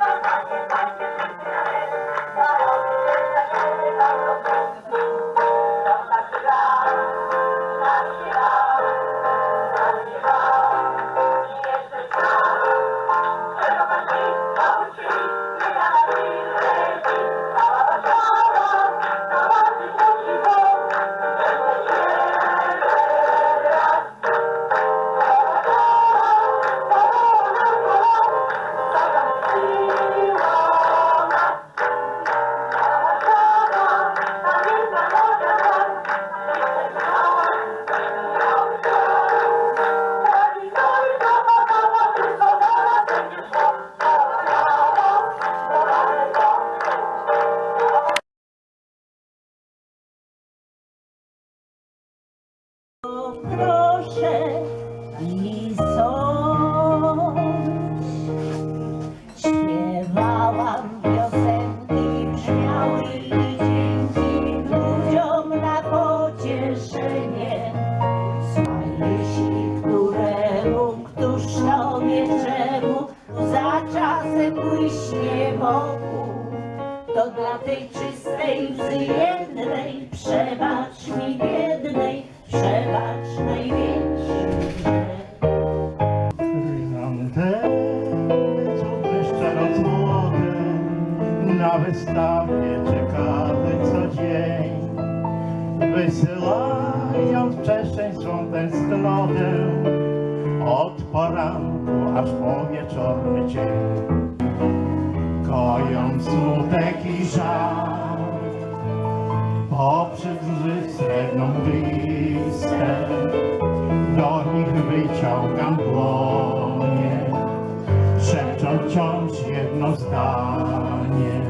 proszę łzy srebrną mglistę, do nich wyciągam dłonie, szepcząc wciąż jedno zdanie.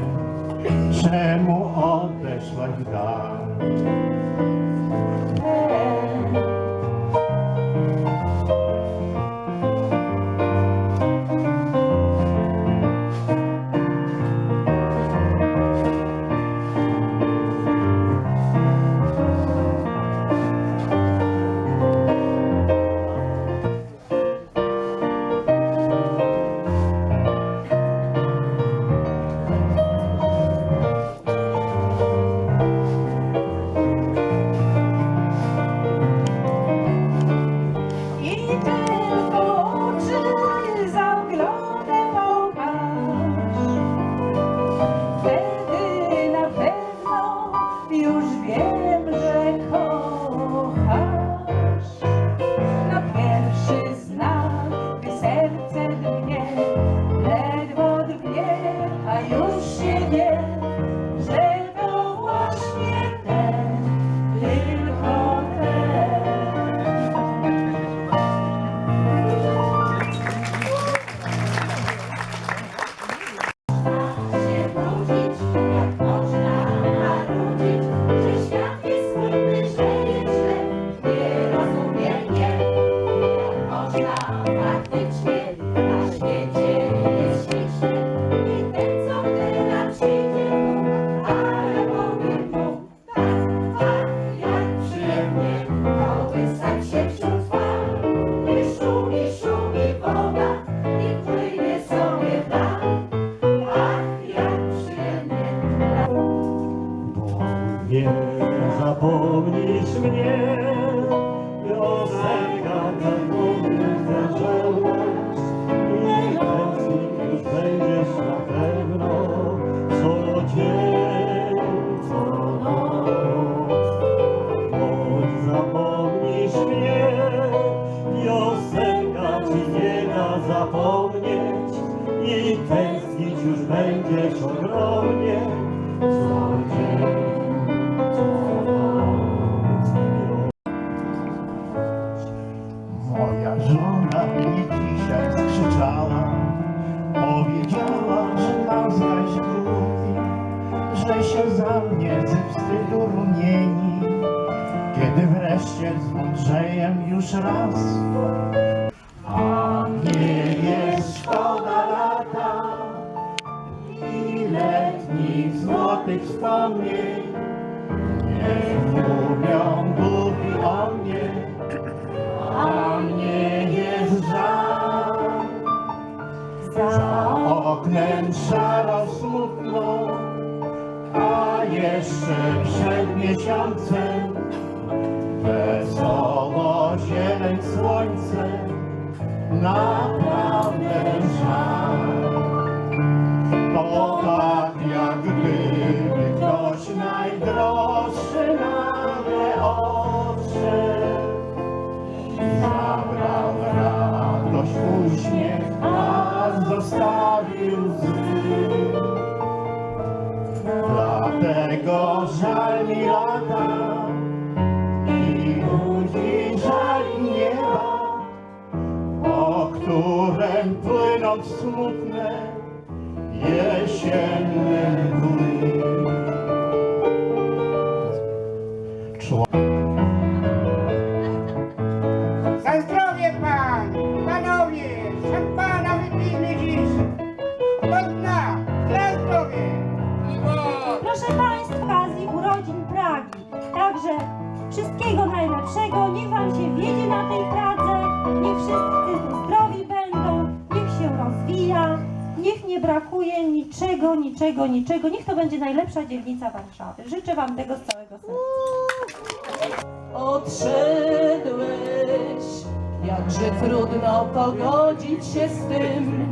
Czemu odeszłaś w dal? Zapomnisz mnie, piosenka tak mówię zaczęłaś. I tęsknić już będziesz na pewno, co dzień, co noc. Choć zapomnisz mnie, piosenka ci nie da zapomnieć. I tęsknić już będziesz ogromnie, mnie ze wstydu rumieni, kiedy wreszcie zmądrzeję już raz. A nie jest szkoda lata. I letnich złotych wspomnień, niech mówią głupi o mnie, a mnie jest żal. Za oknem włóknem szarą smutną, a jeszcze przed miesiącem wesoło zieleń słońce, naprawdę żal. Jesienne mgły. Za zdrowie pan, panowie, szampana wypijmy dziś. Do dna, zdrowie. Proszę Państwa, z okazji urodzin Pragi. Także wszystkiego najlepszego. Niech Wam niczego, niczego, niczego. Niech to będzie najlepsza dzielnica Warszawy. Życzę Wam tego z całego serca. Odszedłeś, jakże trudno pogodzić się z tym,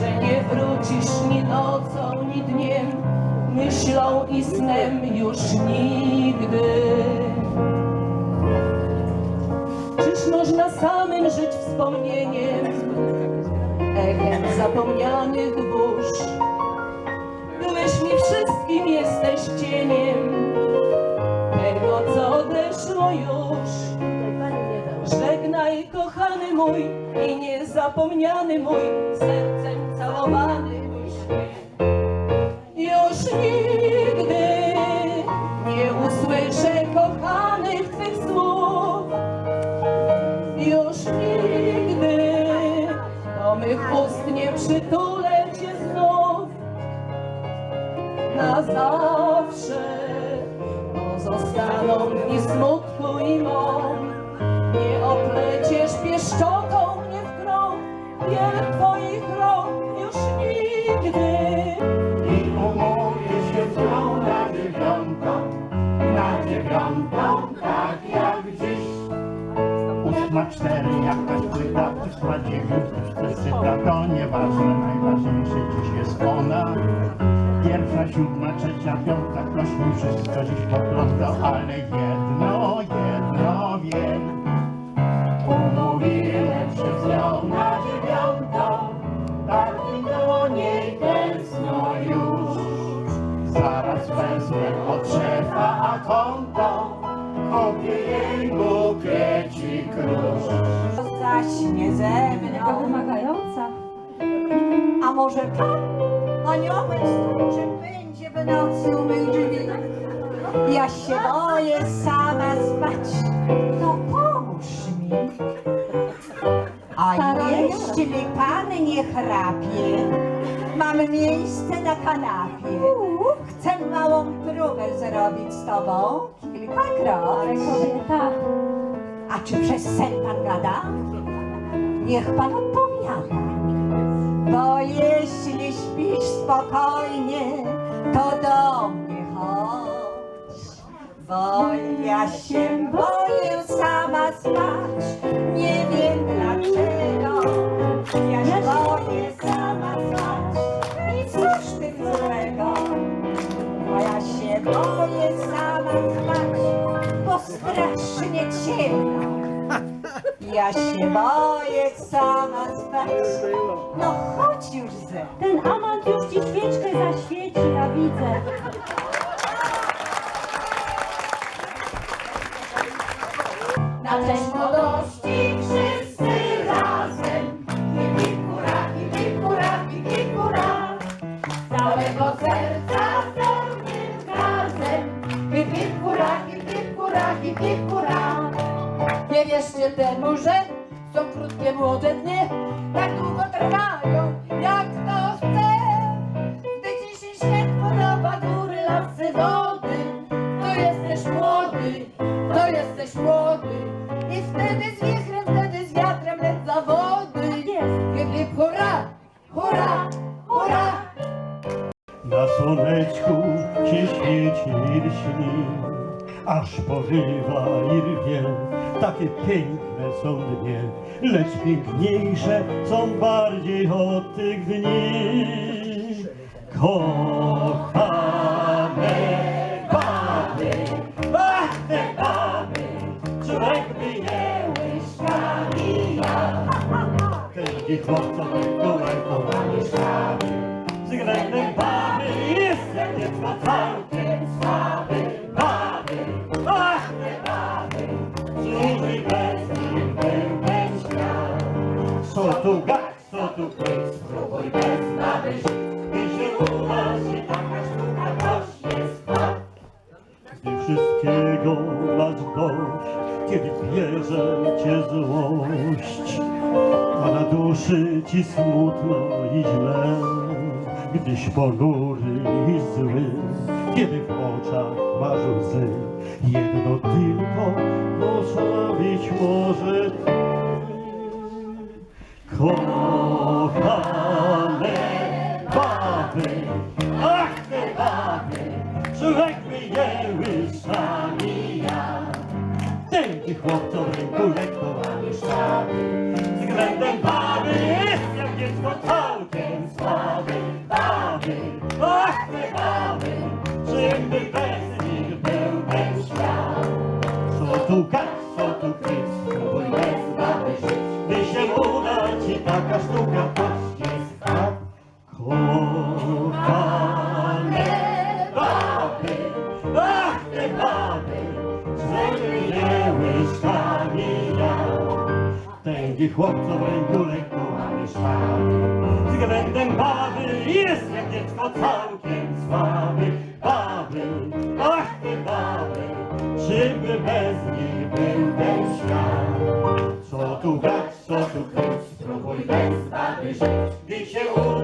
że nie wrócisz ni nocą, ni dniem, myślą i snem już nigdy. Czyż można samym żyć wspomnieniem, echem zapomnianych burz? Wszystkim, jesteś cieniem tego, co odeszło już. Żegnaj, kochany mój i niezapomniany mój, sercem całowany mój. Już nigdy nie usłyszę kochanych Twych słów. Już nigdy do mych ust nie przytulę pozostaną dni smutku i mąk. Nie opleciesz pieszczotą mnie w krąg, wiele twoich rąk już nigdy. I umówię się z nią na dziewiątą, na dziewiątą, tak jak dziś. Ósma cztery, jakaś płyta, ósma dziewięć, ktoś też czyta, to nieważne, najważniejsze dziś jest ona. Pierwsza, siódma, trzecia, piąta, ktoś mi wszystko dziś poplątał, ale jedno, jedno wiem. Umówiłem się z nią na dziewiątą, tak i do niej tęskno już. Zaraz wezmę od szefa, a konto kupię jej bukiecik róż. zaśnie ze mną. wymagająca. A może pan, aniołem stróży, będzie w nocy u mych drzwi? Ja się boję sama spać, no pomóż mi. A jeśli pan nie chrapie, mam miejsce na kanapie. Chcę małą próbę zrobić z tobą kilkakroć. kobieta. A czy przez sen pan gada? Niech pan odpowiada. Bo jeśli śpisz spokojnie, to do mnie chodź. Bo ja się boję sama spać, nie wiem dlaczego. Ja się boję sama spać i cóż tym złego? Bo ja się boję sama spać, bo strasznie ciemno. Ja się boję sama spać. Ten amant już ci świeczkę zaświeci, ja widzę. Na cześć młodości wszyscy razem. Hip hura. Z całego serca pełnym razem. Hura, hip hura. Nie wierzcie temu, że są krótkie młode dnie, tak długo trwają, świeci lśni, aż porywa i rwie. Takie piękne są dnie, lecz piękniejsze są bardziej od tych dni. Kochane baby, te baby, człowiek by nie łyżkami ja. Wielki chłopca baby jak dziecko całkiem słaby. Baby, Co tu gać, co tu kryć, spróbuj bez baby żyć. Się uda się taka sztuka, jest to. Gdy wszystkiego masz dość, kiedy bierze cię złość, a na duszy ci smutno i źle, gdyś ponury i zły, kiedy w oczach masz łzy, jedno tylko postawić może ty. Kochane co tu kryć, spróbuj bez baby żyć. Gdy się uda ci taka sztuka, to jest tak. Kochane baby, ach te baby, nie łyżkami ja. Tęgi chłopco w ręku lekko mamy sztaby. Względem baby jest jak dziecko całkiem słaby. tu grać, co tu kryć, spróbuj bez wady żyć i się uczyć.